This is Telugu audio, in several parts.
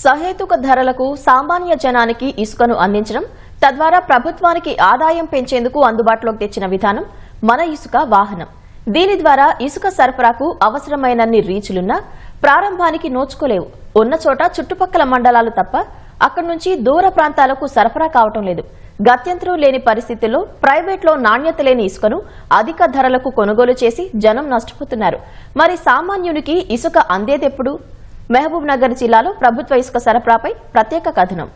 సహేతుక ధరలకు సామాన్య జనానికి ఇసుకను అందించడం తద్వారా ప్రభుత్వానికి ఆదాయం పెంచేందుకు అందుబాటులోకి తెచ్చిన విధానం మన ఇసుక వాహనం. దీని ద్వారా ఇసుక సరఫరాకు అవసరమైనన్ని రీచులున్నా ప్రారంభానికి నోచుకోలేవు. ఉన్న చోట చుట్టుపక్కల మండలాలు తప్ప అక్కడి నుంచి దూర ప్రాంతాలకు సరఫరా కావటం లేదు. గత్యంతరం లేని పరిస్థితుల్లో ప్రైవేట్లో నాణ్యత లేని ఇసుకను అధిక ధరలకు కొనుగోలు చేసి జనం నష్టపోతున్నారు. మరి సామాన్యునికి ఇసుక అందేదెప్పుడు? మహబూబ్ నగర్ జిల్లాలో ప్రభుత్వ ఇసుక సరఫరాపై ప్రత్యేక కథనం.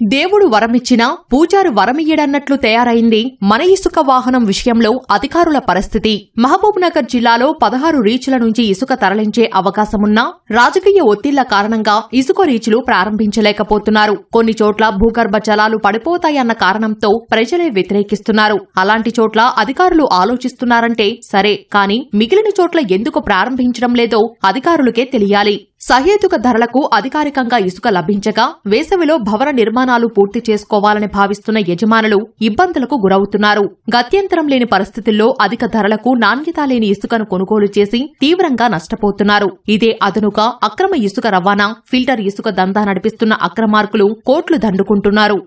దేవుడు వరమిచ్చినా పూజారు వరమియ్యడన్నట్లు తయారైంది. మన ఇసుక వాహనం విషయంలో అధికారుల పరిస్థితి. మహబూబ్ నగర్ జిల్లాలో పదహారు రీచ్ల నుంచి ఇసుక తరలించే అవకాశమున్నా రాజకీయ ఒత్తిళ్ళ కారణంగా ఇసుక రీచ్లు ప్రారంభించలేకపోతున్నారు. కొన్ని చోట్ల భూగర్భ జలాలు పడిపోతాయన్న కారణంతో ప్రజలే వ్యతిరేకిస్తున్నారు. అలాంటి చోట్ల అధికారులు ఆలోచిస్తున్నారంటే సరే కానీ మిగిలిన చోట్ల ఎందుకు ప్రారంభించడం లేదో అధికారులకే తెలియాలి. సహేతుక ధరలకు అధికారికంగా ఇసుక లభించగా వేసవిలో భవన నిర్మాణాలు పూర్తి చేసుకోవాలని భావిస్తున్న యజమానులు ఇబ్బందులకు గురవుతున్నారు. గత్యంతరం లేని పరిస్థితుల్లో అధిక ధరలకు నాణ్యత లేని ఇసుకను కొనుగోలు చేసి తీవ్రంగా నష్టపోతున్నారు. ఇదే అదనుగా అక్రమ ఇసుక రవాణా ఫిల్టర్ ఇసుక దందా నడిపిస్తున్న అక్రమార్కులు కోట్లు దండుకుంటున్నారు.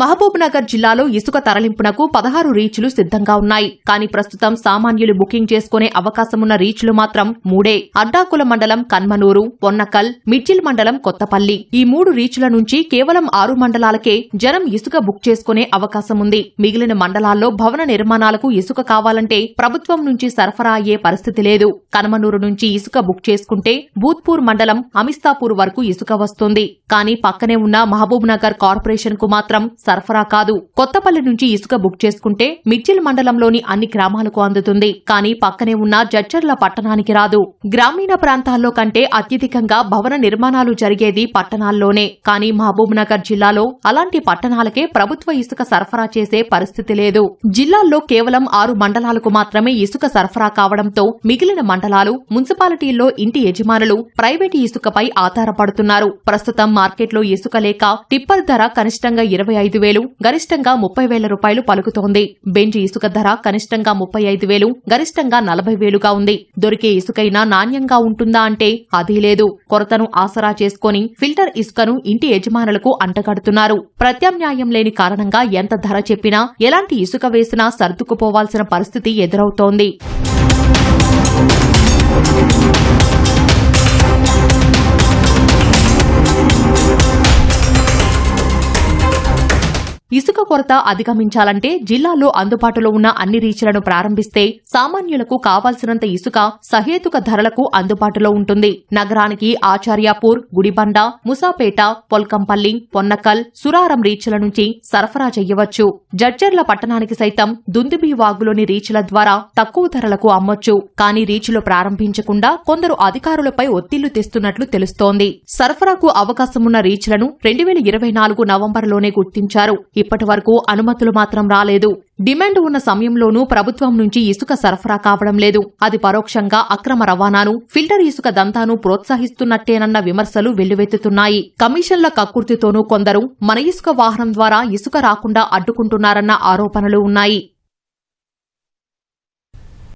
మహబూబ్నగర్ జిల్లాలో ఇసుక తరలింపునకు పదహారు రీచ్లు సిద్ధంగా ఉన్నాయి. కానీ ప్రస్తుతం సామాన్యులు బుకింగ్ చేసుకునే అవకాశమున్న రీచ్లు మాత్రం మూడే. అడ్డాకుల మండలం కన్మనూరు పొన్నకల్ మిడ్జిల్ మండలం కొత్తపల్లి. ఈ మూడు రీచ్ల నుంచి కేవలం ఆరు మండలాలకే జనం ఇసుక బుక్ చేసుకునే అవకాశం ఉంది మిగిలిన మండలాల్లో భవన నిర్మాణాలకు ఇసుక కావాలంటే ప్రభుత్వం నుంచి సరఫరా అయ్యే పరిస్థితి లేదు. కన్మనూరు నుంచి ఇసుక బుక్ చేసుకుంటే భూత్పూర్ మండలం అమిస్తాపూర్ వరకు ఇసుక వస్తుంది. కానీ పక్కనే ఉన్న మహబూబ్నగర్ కార్పొరేషన్కు కార్పొరేషన్కు మాత్రం సరఫరా కాదు. కొత్తపల్లి నుంచి ఇసుక బుక్ చేసుకుంటే మిర్చిల్ మండలంలోని అన్ని గ్రామాలకు అందుతుంది. కానీ పక్కనే ఉన్న జడ్చర్ల పట్టణానికి రాదు. గ్రామీణ ప్రాంతాల్లో కంటే అత్యధికంగా భవన నిర్మాణాలు జరిగేది పట్టణాల్లోనే. కానీ మహబూబ్ నగర్ జిల్లాలో అలాంటి పట్టణాలకే ప్రభుత్వ ఇసుక సరఫరా చేసే పరిస్థితి లేదు. జిల్లాల్లో కేవలం ఆరు మండలాలకు మాత్రమే ఇసుక సరఫరా కావడంతో మిగిలిన మండలాలు మున్సిపాలిటీల్లో ఇంటి యజమానులు ప్రైవేటు ఇసుకపై ఆధారపడుతున్నారు. ప్రస్తుతం మార్కెట్లో ఇసుక లేక టిప్పర్ ధర కనిష్టంగా ఇరవై ఐదు వేలు గరిష్టంగా ముప్పై వేల రూపాయలు పలుకుతోంది. బెంజ్ ఇసుక ధర కనిష్టంగా ముప్పై ఐదు వేలు గరిష్టంగా నలభై వేలుగా ఉంది. దొరికే ఇసుకైనా నాణ్యంగా ఉంటుందా అంటే అదీ లేదు. కొరతను ఆసరా చేసుకుని ఫిల్టర్ ఇసుకను ఇంటి యజమానులకు అంటగడుతున్నారు. ప్రత్యామ్నాయం లేని కారణంగా ఎంత ధర చెప్పినా ఎలాంటి ఇసుక వేసినా సర్దుకుపోవాల్సిన పరిస్థితి ఎదురవుతోంది. ఇసుక కొరత అధిగమించాలంటే జిల్లాలో అందుబాటులో ఉన్న అన్ని రీచ్లను ప్రారంభిస్తే సామాన్యులకు కావాల్సినంత ఇసుక సహేతుక ధరలకు అందుబాటులో ఉంటుంది. నగరానికి ఆచార్యాపూర్ గుడిబండ ముసాపేట పొల్కంపల్లి పొన్నకల్ సురారం రీచ్ల నుంచి సరఫరా చెయ్యవచ్చు జడ్జర్ల పట్టణానికి సైతం దుందుబి వాగులోని రీచ్ల ద్వారా తక్కువ ధరలకు అమ్మొచ్చు. కానీ రీచ్లు ప్రారంభించకుండా కొందరు అధికారులపై ఒత్తిళ్ళు తెస్తున్నట్లు తెలుస్తోంది. సరఫరాకు అవకాశమున్న రీచ్లను రెండు వేల ఇరవై నాలుగు నవంబర్లోనే గుర్తించారు. ఇప్పటి వరకు అనుమతులు మాత్రం రాలేదు. డిమాండ్ ఉన్న సమయంలోనూ ప్రభుత్వం నుంచి ఇసుక సరఫరా కావడం లేదు. అది పరోక్షంగా అక్రమ రవాణాను ఫిల్టర్ ఇసుక దంతాను ప్రోత్సహిస్తున్నట్టేనన్న విమర్శలు వెల్లువెత్తుతున్నాయి. కమిషన్ల కక్కుర్తితోనూ కొందరు మన ఇసుక వాహనం ద్వారా ఇసుక రాకుండా అడ్డుకుంటున్నారన్న ఆరోపణలు ఉన్నాయి.